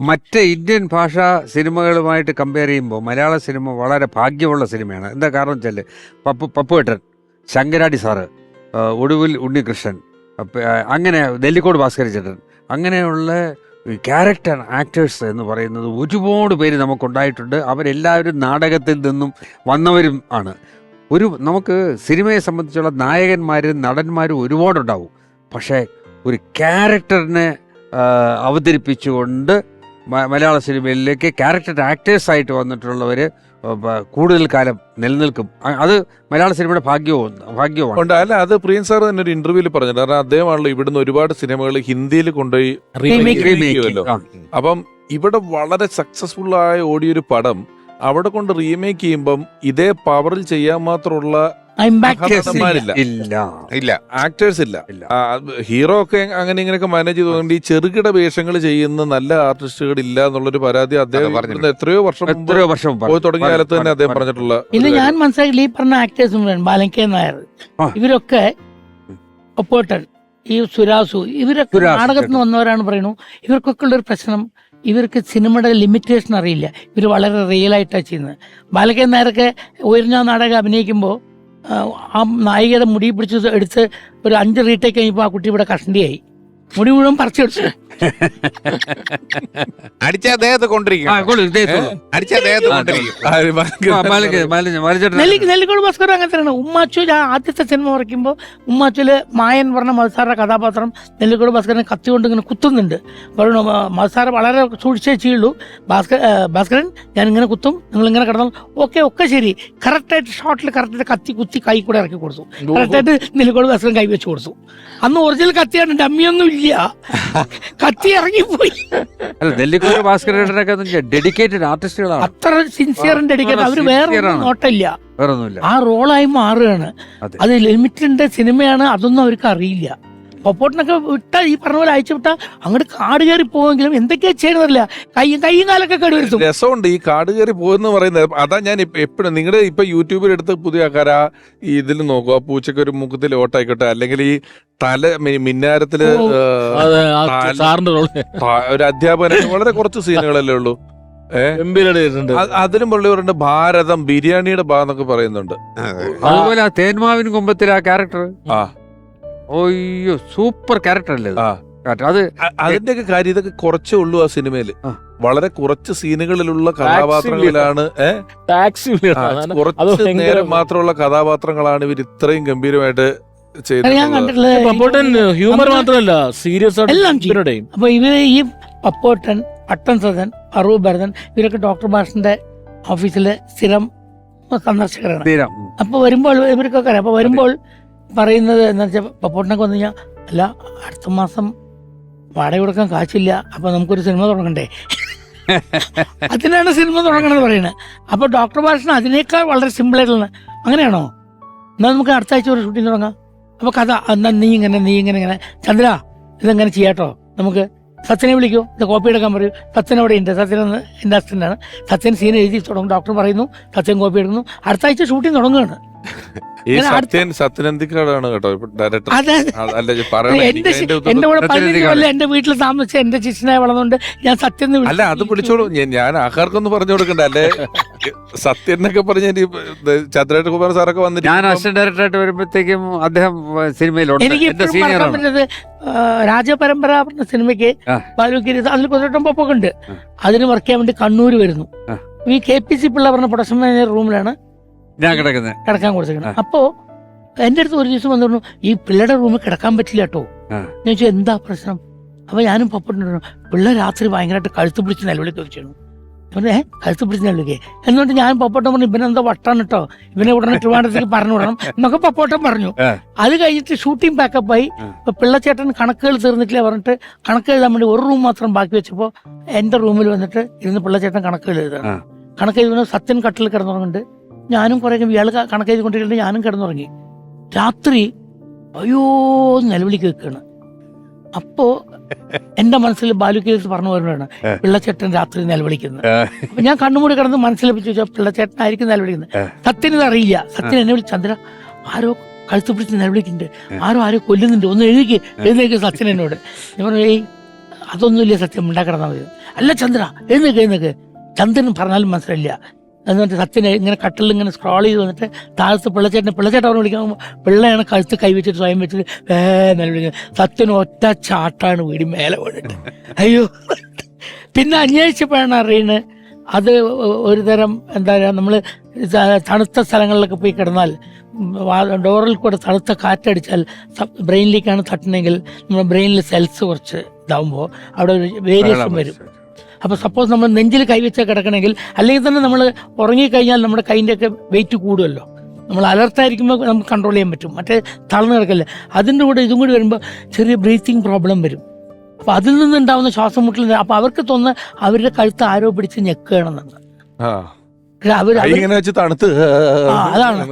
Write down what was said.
മറ്റ് ഇന്ത്യൻ ഭാഷാ സിനിമകളുമായിട്ട് കമ്പയർ ചെയ്യുമ്പോൾ മലയാള സിനിമ വളരെ ഭാഗ്യമുള്ള സിനിമയാണ്. എന്താ കാരണം വെച്ചാൽ പപ്പു പപ്പുവേട്ടൻ ശങ്കരാടി സാറ് ഒടുവിൽ ഉണ്ണികൃഷ്ണൻ അങ്ങനെ നെല്ലിക്കോട് ഭാസ്കര ചേട്ടൻ അങ്ങനെയുള്ള ക്യാരക്ടർ ആക്ടേഴ്സ് എന്ന് പറയുന്നത് ഒരുപാട് പേര് നമുക്കുണ്ടായിട്ടുണ്ട്. അവരെല്ലാവരും നാടകത്തിൽ നിന്നും വന്നവരും ആണ്. ഒരു നമുക്ക് സിനിമയെ സംബന്ധിച്ചുള്ള നായകന്മാരും നടന്മാരും ഒരുപാടുണ്ടാവും. പക്ഷേ ഒരു ക്യാരക്ടറിനെ അവതരിപ്പിച്ചുകൊണ്ട് മലയാള സിനിമയിലേക്ക് ക്യാരക്ടർ ആക്ടേഴ്സായിട്ട് വന്നിട്ടുള്ളവർ കൂടുതൽ കാലം നിലനിൽക്കും. അത് മലയാള സിനിമയുടെ ഭാഗ്യവും ഭാഗ്യവും ഉണ്ട്. അല്ല അത് പ്രിയൻ സാർ തന്നെ ഒരു ഇന്റർവ്യൂവിൽ പറഞ്ഞത് കാരണം അദ്ദേഹമാണല്ലോ ഇവിടുന്ന് ഒരുപാട് സിനിമകൾ ഹിന്ദിയിൽ കൊണ്ടുപോയി. അപ്പം ഇവിടെ വളരെ സക്സസ്ഫുൾ ആയ ഓടിയൊരു പടം അവിടെ കൊണ്ട് റീമേക്ക് ചെയ്യുമ്പം ഇതേ പവറിൽ ചെയ്യാൻ മാത്രമുള്ള. ഇല്ല. ഇല്ല. ആക്ടേഴ്സ് ഇല്ല. ഇല്ല. ആ, ഹീറോ ഒക്കെ അങ്ങനെ ഇങ്ങനെയൊക്കെ മാനേജ് ചെയ്തുകൊണ്ട് ഈ ചെറുകിട വേഷങ്ങൾ ചെയ്യുന്ന നല്ല ആർട്ടിസ്റ്റുകൾ ഇല്ല എന്നുള്ളൊരു പരാതി അദ്ദേഹം എത്രയോ വർഷം മുമ്പ് എത്രയോ വർഷം പോയി തുടങ്ങിയ കാലത്ത് തന്നെ അദ്ദേഹം പറഞ്ഞിട്ടുള്ള പിന്നെ ഞാൻ. മനസ്സിലാക്കി ഈ പറഞ്ഞ ആക്ടേഴ്സ് ബാലങ്കേ നായർ. ഇവരൊക്കെ ഒപ്പോട്ടൻ ഈ സുരാസു ഇവരൊക്കെ നാടകത്തിന് നാടകത്തിൽ നിന്ന് വന്നവരാണ് പറയുന്നു. ഇവർക്കൊക്കെ ഉള്ളൊരു പ്രശ്നം ഇവർക്ക് സിനിമയുടെ ലിമിറ്റേഷൻ അറിയില്ല. ഇവർ വളരെ റിയൽ ആയിട്ടാണ് ചെയ്യുന്നത്. ബാലകൻ നായരൊക്കെ ഉയർന്ന നാടകം അഭിനയിക്കുമ്പോൾ ആ നായികയുടെ മുടി പിടിച്ച് എടുത്ത് ഒരു അഞ്ച് റീടേക്ക് കഴിഞ്ഞപ്പോൾ ആ കുട്ടി ഇവിടെ കഷണ്ടിയായി മുടി മുഴുവൻ പറിച്ചെടുത്തു അടിച്ച കൊണ്ടിരിക്കും. കൊണ്ടിരിക്കും. നെല്ലിക്കോട് ഭാസ്കർ അങ്ങനെ തന്നെയാണ്. ഉമ്മാച്ചു ഞാൻ ആദ്യത്തെ സിനിമ വരയ്ക്കുമ്പോൾ ഉമ്മാച്ചുൽ മായൻ പറഞ്ഞ മത്സാറിന്റെ കഥാപാത്രം നെല്ലിക്കോട് ഭാസ്കരനെ കത്തി കൊണ്ട് ഇങ്ങനെ കുത്തുന്നുണ്ട്. പറയണു മത്സാര വളരെ സൂക്ഷിച്ചേ ചെയ്യുള്ളൂ. ഭാസ്കർ ഭാസ്കരൻ ഞാൻ ഇങ്ങനെ കുത്തും നിങ്ങൾ ഇങ്ങനെ കിടന്നു ഓക്കെ ഒക്കെ ശരി. കറക്റ്റായിട്ട് ഷോട്ടിൽ കറക്റ്റായിട്ട് കത്തി കുത്തി കൈ കൂടെ ഇറക്കി കൊടുത്തു. കറക്റ്റായിട്ട് നെല്ലിക്കോട് ഭാസ്കരൻ കൈ വെച്ച് കൊടുത്തു. അന്ന് ഒറിജിനൽ കത്തിയാണ് ഡമ്മിയൊന്നും ഇല്ല കത്തി ഇറങ്ങിപ്പോയി അല്ല നെല്ലിക്കോട് ഭാസ്കരേട്ടനൊക്കെ ഡെഡിക്കേറ്റഡ് ആർട്ടിസ്റ്റുകളാണ്. അത്ര സിൻസിയറും ഡെഡിക്കേറ്റ് അവർ വേറെ. നോട്ടില്ല ആ റോളായി മാറുകയാണ്. അത് ലിമിറ്റിന്റെ സിനിമയാണ് അതൊന്നും അവർക്ക് അറിയില്ല. പൊപ്പോട്ടിനൊക്കെ വിട്ടാൽ ഈ പറഞ്ഞ പോലെ അയച്ചു വിട്ടാൽ അങ്ങോട്ട് കാട് കയറി പോവെങ്കിലും എന്തൊക്കെയാ ചെയ്യണമെന്നില്ല കൈയും കൈയും കാലൊക്കെ കേടുവരുത്തും രസമുണ്ട് ഈ കാട് കയറി പോകുന്ന പറയുന്നത്. അതാ ഞാൻ എപ്പോഴും നിങ്ങളുടെ ഇപ്പൊ യൂട്യൂബിൽ എടുത്ത് പുതിയ ആക്കാരാ ഈ ഇതിൽ നോക്കുക. പൂച്ചക്ക് ഒരു മുഖത്തിൽ ഓട്ടായിക്കോട്ടെ. അല്ലെങ്കിൽ ഈ തല മി- മിന്നാരത്തിൽ. ആ സാറിന്റെ റോൾ ഒരു അധ്യാപകൻ വളരെ കുറച്ച് സീനുകളല്ലേ ഉള്ളൂ. എംപിയിലൂടെ ചെയ്തിട്ടുണ്ട് അ- അതിലും പുള്ളി പറയുന്നുണ്ട് ഭാരതം ബിരിയാണിയുടെ ഭാഗം എന്നൊക്കെ പറയുന്നുണ്ട്. അതുപോലെ ആ തേന്മാവിൻ കുമ്പത്തിൽ ആ ക്യാരക്ടർ ആ. ഓയ്യോ സൂപ്പർ ക്യാരക്ടർ അല്ലേ ആ. അത്? അതിന്റെയൊക്കെ കാര്യം ഇതൊക്കെ കുറച്ചേ ഉള്ളൂ ആ സിനിമയിൽ വളരെ കുറച്ച് സീനുകളിലുള്ള കഥാപാത്രങ്ങളിലാണ് ടാക്സി കുറച്ച് നേരം മാത്രമുള്ള കഥാപാത്രങ്ങളാണ് ഇവർ ഇത്രയും ഗംഭീരമായിട്ട് ഞാൻ ചെയ്തിട്ടുള്ളത്. കണ്ടിട്ടുള്ളത് പപ്പോട്ടൻ ഹ്യൂമർ മാത്രമല്ല സീരിയസ് എല്ലാം ചെയ്യും. അപ്പൊ ഇവർ ഈ പപ്പോട്ടൻ അട്ടൻ സദൻ അറൂബ് ഭരതൻ ഇവരൊക്കെ ഡോക്ടർ ഭാഷന്റെ ഓഫീസിലെ സ്ഥിരം സന്ദർശകരാണ്. അപ്പൊ വരുമ്പോൾ ഇവർക്കൊക്കെ അറിയാം. അപ്പൊ വരുമ്പോൾ പറയുന്നത് എന്താ വെച്ചാൽ പപ്പോട്ടിനൊക്കെ വന്നു കഴിഞ്ഞാൽ അല്ല അടുത്ത മാസം വാടക കൊടുക്കാൻ കാശില്ല അപ്പൊ നമുക്കൊരു സിനിമ തുടങ്ങണ്ടേ? അതിനാണ് സിനിമ തുടങ്ങണമെന്ന് പറയുന്നത്. അപ്പോൾ ഡോക്ടർ ഭാഷന് അതിനേക്കാൾ വളരെ സിമ്പിൾ ആയിട്ടുള്ള അങ്ങനെയാണോ? എന്നാൽ നമുക്ക് അടുത്ത ആഴ്ച ഒരു ഷൂട്ടിംഗ് തുടങ്ങാം. അപ്പോൾ കഥ എന്നാ നീ ഇങ്ങനെ നീ ഇങ്ങനെ ഇങ്ങനെ. ചന്ദ്ര ഇതെങ്ങനെ ചെയ്യാട്ടോ? നമുക്ക് സത്യനെ വിളിക്കൂ ഇത് കോപ്പി എടുക്കാൻ പറയൂ. സത്യൻ അവിടെ ഉണ്ട്? സത്യൻ അസിസ്റ്റന്റാണ് സത്യൻ സീൻ എഴുതി തുടങ്ങും. ഡോക്ടർ പറയുന്നു സത്യൻ കോപ്പി എടുക്കുന്നു. അടുത്ത ആഴ്ച ഷൂട്ടിംഗ് തുടങ്ങുകയാണ്. ഈ സത്യൻ സത്യനന്ദിക്കാടാണ് കേട്ടോ. ഡയറക്ടർ എന്റെ കൂടെ പതിനഞ്ച് കൊല്ലം എന്റെ വീട്ടിൽ താമസിച്ച എന്റെ ശിഷ്യനായ വളർന്നുകൊണ്ട് ഞാൻ സത്യം അല്ല അത് വിളിച്ചോളൂ പിടിച്ചോളൂ. ഞാൻ- ഞാൻ പറഞ്ഞു കൊടുക്കണ്ട. അല്ലേ? സത്യൻ എന്നൊക്കെ പറഞ്ഞ ചന്ദ്രേട്ട കുമാർ സാറൊക്കെ വന്നിട്ട് ഞാൻ അസിസ്റ്റന്റ് ഡയറക്ടറായിട്ട് വരുമ്പോഴത്തേക്കും അദ്ദേഹം സിനിമയിലുണ്ട്. എനിക്ക് പറ്റുന്നത് രാജപരമ്പര പറഞ്ഞ സിനിമയ്ക്ക് ആ. ബാലുക്കിരി അതിൽ പൊപ്പൊക്കെ ഉണ്ട്. അതിന് വർക്ക് ചെയ്യാൻ വേണ്ടി കണ്ണൂർ വരുന്നു. ഈ കെ പി സി പിള്ള പറഞ്ഞ പ്രൊഡക്ഷൻ മാനേജർ റൂമിലാണ് ഞാൻ കിടക്കുന്നത് കിടക്കാൻ കൊടുത്തേക്കണം. അപ്പോ എന്റെ അടുത്ത് ഒരു ദിവസം വന്നു പറഞ്ഞു ഈ പിള്ളേരുടെ റൂമിൽ കിടക്കാൻ പറ്റില്ല കേട്ടോ ഞാൻ ചോദിച്ചു എന്താ പ്രശ്നം? അപ്പൊ ഞാനും പപ്പുണ്ട് പിള്ളേർ രാത്രി ഭയങ്കരമായിട്ട് കഴുത്ത് പിടിച്ച് നിലവിളി വെച്ചു ഏ കഴുത്ത് പിടിച്ച് നിലവിളിക്കേ? എന്നിട്ട് ഞാൻ പപ്പോട്ടം പറഞ്ഞു ഇവനെന്താ വട്ടാണ് കേട്ടോ ഇവനെ ഉടനെ ട്രിവാണ്ടത്തേക്ക് പറഞ്ഞു വിടണം. എന്നൊക്കെ പപ്പോട്ടം പറഞ്ഞു. അത് കഴിഞ്ഞിട്ട് ഷൂട്ടിംഗ് പാക്കപ്പ് ആയി. പിള്ള ഇപ്പൊ പിള്ളച്ചേട്ടൻ കണക്കുകൾ തീർന്നിട്ടില്ല പറഞ്ഞിട്ട് കണക്ക് എഴുതാൻ വേണ്ടി ഒരു റൂം മാത്രം ബാക്കി വെച്ചപ്പോ എന്റെ റൂമിൽ വന്നിട്ട് ഇരുന്ന് പിള്ളച്ചേട്ടൻ കണക്കുകൾ എഴുതാണ്. കണക്ക് എഴുതുന്ന സത്യൻ കട്ടിൽ കിടന്നുറങ്ങുന്നുണ്ട്. ഞാനും കുറെ ഇയാൾ കണക്ക് എഴുതിക്കൊണ്ടിരിക്കുന്നുണ്ട് ഞാനും കിടന്നുറങ്ങി. രാത്രി അയ്യോ നിലവിളി കേൾക്കുകയാണ് അപ്പോ എന്റെ മനസ്സിൽ ബാലുക്കേസ് പറഞ്ഞു വരുന്നതാണ്. പിള്ളച്ചേട്ടൻ രാത്രി നിലവിളിക്കുന്നത്. അപ്പൊ ഞാൻ കണ്ണുമൂടി കിടന്ന് മനസ്സിലെപ്പിച്ച് ചോദിച്ചാൽ പിള്ളച്ചേട്ടനായിരിക്കും നിലവിളിക്കുന്നത്. സത്യൻ സത്യന് ഇത് അറിയില്ല. സത്യൻ എന്നെ വിളിച്ച് ചന്ദ്ര ആരോ കഴുത്ത് പിടിച്ച് നിലവിളിക്കുന്നുണ്ട്. ആരോ ആരോ കൊല്ലുന്നുണ്ട്. ഒന്ന് എഴുതിക്ക് എഴുന്നേക്ക് സത്യൻ എന്നോട്. ഞാൻ പറഞ്ഞു ഏയ് അതൊന്നുമില്ല സത്യം ഉണ്ടാക്കിടന്നാൽ മതി. അല്ല ചന്ദ്ര എഴുന്നേക്ക് എഴുന്നേക്ക്. ചന്ദ്രൻ പറഞ്ഞാലും മനസ്സിലായില്ല. എന്നിട്ട് സത്യനെ ഇങ്ങനെ കട്ടിൽ ഇങ്ങനെ സ്ക്രോൾ ചെയ്ത് വന്നിട്ട് താഴത്ത് പിള്ളച്ചേട്ടനെ പിള്ളച്ചേട്ടൻ അവനെ വിളിക്കാൻ പിള്ളയാണ് കഴുത്ത് കൈവച്ചിട്ട് സ്വയം വെച്ചിട്ട് വേ മേലെ വിളിക്കുന്നത് സത്യന് ഒറ്റ ചാട്ടാണ് വീടി മേലെ വീണിട്ട്. അയ്യോ. പിന്നെ അന്വേഷിച്ചപ്പോഴാണ് അറിയുന്നത് അത് ഒരു തരം എന്താ പറയുക നമ്മൾ തണുത്ത സ്ഥലങ്ങളിലൊക്കെ പോയി കിടന്നാൽ ഡോറിൽ കൂടെ തണുത്ത കാറ്റടിച്ചാൽ ബ്രെയിനിലേക്കാണ് തട്ടണമെങ്കിൽ നമ്മുടെ ബ്രെയിനിലെ സെൽസ് കുറച്ച് ഇതാവുമ്പോൾ അവിടെ ഒരു വേരിയേഷൻ വരും. അപ്പോൾ സപ്പോസ് നമ്മൾ നെഞ്ചിൽ കൈവച്ച കിടക്കണമെങ്കിൽ അല്ലെങ്കിൽ തന്നെ നമ്മൾ ഉറങ്ങിക്കഴിഞ്ഞാൽ നമ്മുടെ കൈന്റെ ഒക്കെ വെയിറ്റ് കൂടുമല്ലോ. നമ്മൾ അലർട്ടായിരിക്കുമ്പോൾ നമുക്ക് കൺട്രോൾ ചെയ്യാൻ പറ്റും. മറ്റേ തളർന്നു കിടക്കല്ലേ. അതിന്റെ കൂടെ ഇതും കൂടി വരുമ്പോൾ ചെറിയ ബ്രീത്തിങ് പ്രോബ്ലം വരും. അപ്പോൾ അതിൽ നിന്നുണ്ടാവുന്ന ശ്വാസം മുട്ടൽ അപ്പോൾ അവർക്ക് തോന്ന അവരുടെ കഴുത്ത് ആരോ പിടിച്ച് ഞെക്കുകയാണെന്നാണ് അവർ തണുത്ത്. അതാണ്.